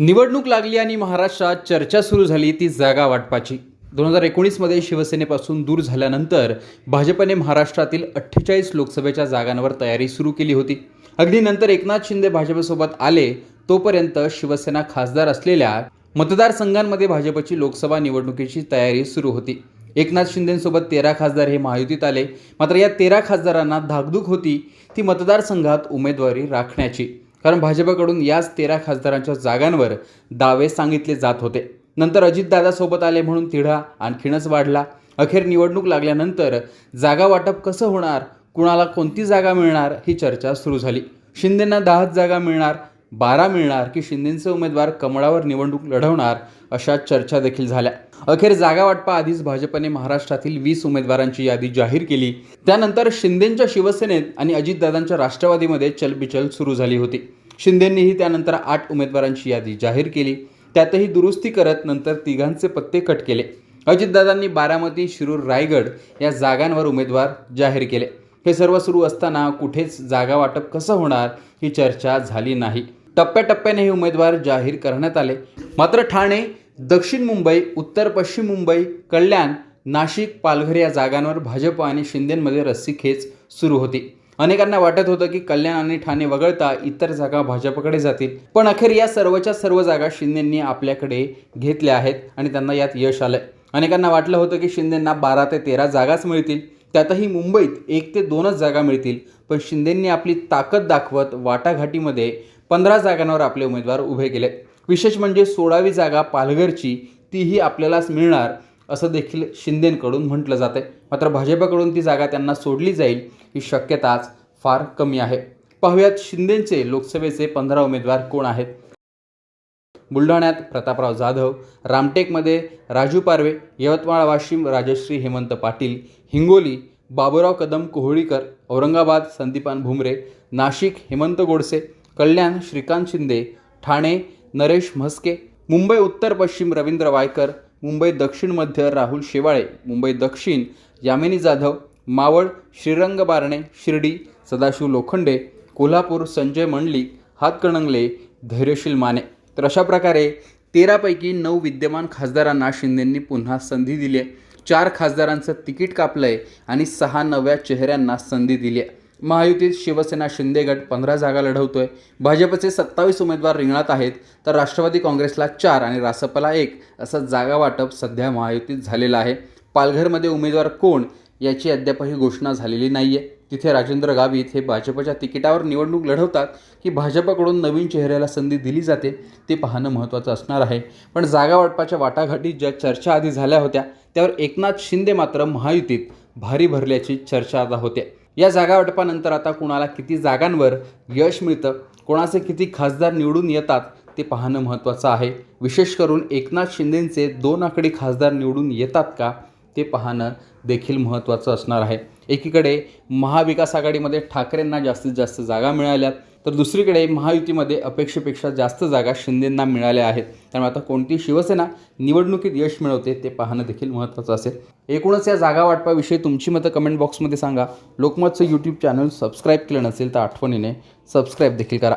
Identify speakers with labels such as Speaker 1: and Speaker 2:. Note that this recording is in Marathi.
Speaker 1: निवडणूक लागली आणि महाराष्ट्रात चर्चा सुरू झाली ती जागा वाटपाची. दोन हजार एकोणीसमध्ये शिवसेनेपासून दूर झाल्यानंतर भाजपने महाराष्ट्रातील अठ्ठेचाळीस लोकसभेच्या जागांवर तयारी सुरू केली होती. अगदी नंतर एकनाथ शिंदे भाजपसोबत आले तोपर्यंत शिवसेना खासदार असलेल्या मतदारसंघांमध्ये भाजपची लोकसभा निवडणुकीची तयारी सुरू होती. एकनाथ शिंदेसोबत तेरा खासदार हे महायुतीत आले. मात्र या तेरा खासदारांना धाकधूक होती ती मतदारसंघात उमेदवारी राखण्याची. कारण भाजपकडून याच तेरा खासदारांच्या जागांवर दावे सांगितले जात होते. नंतर अजितदादासोबत आले म्हणून तिढा आणखीनच वाढला. अखेर निवडणूक लागल्यानंतर जागा वाटप कसं होणार कुणाला कोणती जागा मिळणार ही चर्चा सुरू झाली. शिंदेंना दहाच जागा मिळणार बारा मिळणार की शिंदेंचे उमेदवार कमळावर निवडणूक लढवणार अशा चर्चा देखील झाल्या. अखेर जागा वाटपा आधीच भाजपने महाराष्ट्रातील वीस उमेदवारांची यादी जाहीर केली. त्यानंतर शिंदेंच्या शिवसेनेत आणि अजितदादांच्या राष्ट्रवादीमध्ये चलबिचल सुरू झाली होती. शिंदेंनीही त्यानंतर आठ उमेदवारांची यादी जाहीर केली. त्यातही दुरुस्ती करत नंतर तिघांचे पत्ते कट केले. अजितदादांनी बारामती शिरूर रायगड या जागांवर उमेदवार जाहीर केले. हे सर्व सुरू असताना कुठेच जागा वाटप कसं होणार ही चर्चा झाली नाही. टप्प्याटप्प्याने हे उमेदवार जाहीर करण्यात आले. मात्र ठाणे दक्षिण मुंबई उत्तर पश्चिम मुंबई कल्याण नाशिक पालघर या जागांवर भाजप आणि शिंदेमध्ये रस्सीखेच सुरू होती. अनेकांना वाटत होतं की कल्याण आणि ठाणे वगळता इतर जागा भाजपकडे जातील. पण अखेर या सर्वच्या सर्व जागा शिंदेंनी आपल्याकडे घेतल्या आहेत आणि त्यांना यात यश आलं अनेकांना वाटलं होतं की शिंदेंना बारा ते तेरा जागाच मिळतील. त्यातही मुंबईत एक ते दोनच जागा मिळतील पण शिंदेंनी आपली ताकद दाखवत वाटाघाटीमध्ये पंधरा जागांवर आपले उमेदवार उभे केले. विशेष म्हणजे सोळावी जागा पालघरची तीही आपल्यालाच मिळणार असं देखील शिंदेंकडून म्हटलं जातं मात्र भाजपकडून ती जागा त्यांना सोडली जाईल ही शक्यताच फार कमी आहे. पाहुयात शिंदेंचे लोकसभेचे पंधरा उमेदवार कोण आहेत? बुलढाण्यात प्रतापराव जाधव रामटेकमध्ये राजू पारवे यवतमाळ वाशिम राजश्री हेमंत पाटील हिंगोली बाबुराव कदम कोहळीकर औरंगाबाद संदीपान भुमरे नाशिक हेमंत गोडसे कल्याण श्रीकांत शिंदे ठाणे नरेश म्हस्के मुंबई उत्तर पश्चिम रवींद्र वायकर मुंबई दक्षिण मध्य राहुल शेवाळे मुंबई दक्षिण यामिनी जाधव मावळ श्रीरंग बारणे शिर्डी सदाशिव लोखंडे कोल्हापूर संजय मंडलिक हातकणंगले धैर्यशील माने. तर अशा प्रकारे तेरापैकी नऊ विद्यमान खासदारांना शिंदेंनी पुन्हा संधी दिली आहे. चार खासदारांचं तिकीट कापलं आहे आणि सहा नव्या चेहऱ्यांना संधी दिली आहे. महायुतीत शिवसेना शिंदे गट पंधरा जागा लढवतोय. भाजपचे सत्तावीस उमेदवार रिंगणात आहेत तर राष्ट्रवादी काँग्रेसला चार आणि रासपला एक असं जागा वाटप सध्या महायुतीत झालेलं आहे. पालघरमध्ये उमेदवार कोण याची अद्यापही घोषणा झालेली नाही आहे तिथे राजेंद्र गावित हे भाजपच्या तिकिटावर निवडणूक लढवतात की भाजपकडून नवीन चेहऱ्याला संधी दिली जाते ते पाहणं महत्त्वाचं असणार आहे. पण जागा वाटपाच्या वाटाघाटीत ज्या चर्चा आधी झाल्या होत्या त्यावर एकनाथ शिंदे मात्र महायुतीत भारी भरल्याची चर्चा आता होते. या जागा वाटपानंतर आता कुणाला किती जागांवर यश मिळतं कोणाचे किती खासदार निवडून येतात ते पाहणं महत्त्वाचं आहे. विशेष करून एकनाथ शिंदेंचे दोन आकडी खासदार निवडून येतात का ते पाहणं देखील महत्त्वाचं असणार आहे. एकीकडे महाविकास आघाडीमध्ये ठाकरेंना जास्तीत जास्त जागा मिळाल्यात तर दुसरीकडे महायुतीमध्ये अपेक्षेपेक्षा जास्त जागा शिंदेंना मिळाल्या आहेत. त्यामुळे आता कोणती शिवसेना निवडणुकीत यश मिळवते ते पाहणं देखील महत्त्वाचं असेल. एकूणच या जागा वाटपाविषयी तुमची मतं कमेंट बॉक्समध्ये सांगा. लोकमतचं यूट्यूब चॅनल सबस्क्राईब केलं नसेल तर आठवणीने सबस्क्राईब देखील करा.